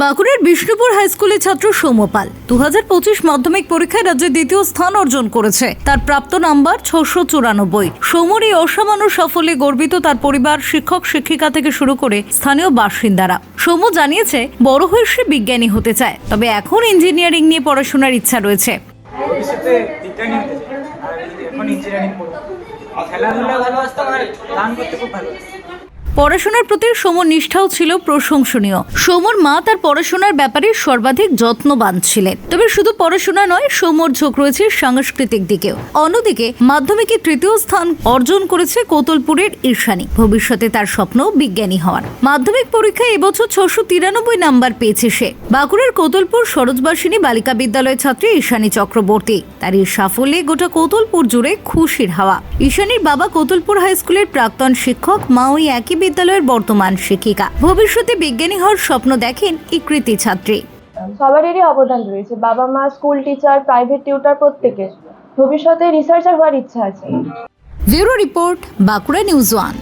বাঁকুড়ার বিষ্ণুপুর হাই স্কুলের ছাত্র সৌম্যপাল দু হাজার পঁচিশ মাধ্যমিক পরীক্ষায় রাজ্যে দ্বিতীয় স্থান অর্জন করেছে। তার প্রাপ্ত নাম্বার ছশো চুরানব্বই। সৌম্যর এই অসামান্য সাফল্যে গর্বিত তার পরিবার, শিক্ষক, শিক্ষিকা থেকে শুরু করে স্থানীয় বাসিন্দারা। সৌম্য জানিয়েছে, বড় হয়ে সে বিজ্ঞানী হতে চায়, তবে এখন ইঞ্জিনিয়ারিং নিয়ে পড়াশোনার ইচ্ছা রয়েছে। খেলাধুলা ভালোবাসতাম আর গান করতে খুব পড়াশোনার প্রতি সৌম্যর নিষ্ঠাও ছিল প্রশংসনীয়। সৌম্যর মা তার পড়াশোনার ব্যাপারে সর্বাধিক যত্নবান ছিলেন। তবে শুধু পড়াশোনা নয় সৌম্যর ঝোঁক রয়েছে সাংস্কৃতিক দিকেও। অন্যদিকে, মাধ্যমিকে তৃতীয় স্থান অর্জন করেছে কোতলপুরের ঈশানী ভবিষ্যতে তার স্বপ্ন বিজ্ঞানী হওয়ার। মাধ্যমিক পরীক্ষায় এবছর ছশো তিরানব্বই নাম্বার পেয়েছে সে। বাঁকুড়ার কোতলপুর সরোজবাসিনী বালিকা বিদ্যালয়ের ছাত্রী ঈশানী চক্রবর্তী। তার এই সাফল্যে গোটা কোতলপুর জুড়ে খুশির হাওয়া। ঈশানীর বাবা কোতলপুর হাই স্কুলের প্রাক্তন শিক্ষক মা ওই একই বিদ্যালয়ের বর্তমান শিক্ষিকা। ভবিষ্যতে বিজ্ঞানী হওয়ার স্বপ্ন দেখেন এই কৃতি ছাত্রী। সবারই অবদান রয়েছে। বাবা মা স্কুল টিচার প্রাইভেট টিউটার প্রত্যেকের। ভবিষ্যতে রিসার্চার হওয়ার ইচ্ছা আছে। Bureau report Bankura news one.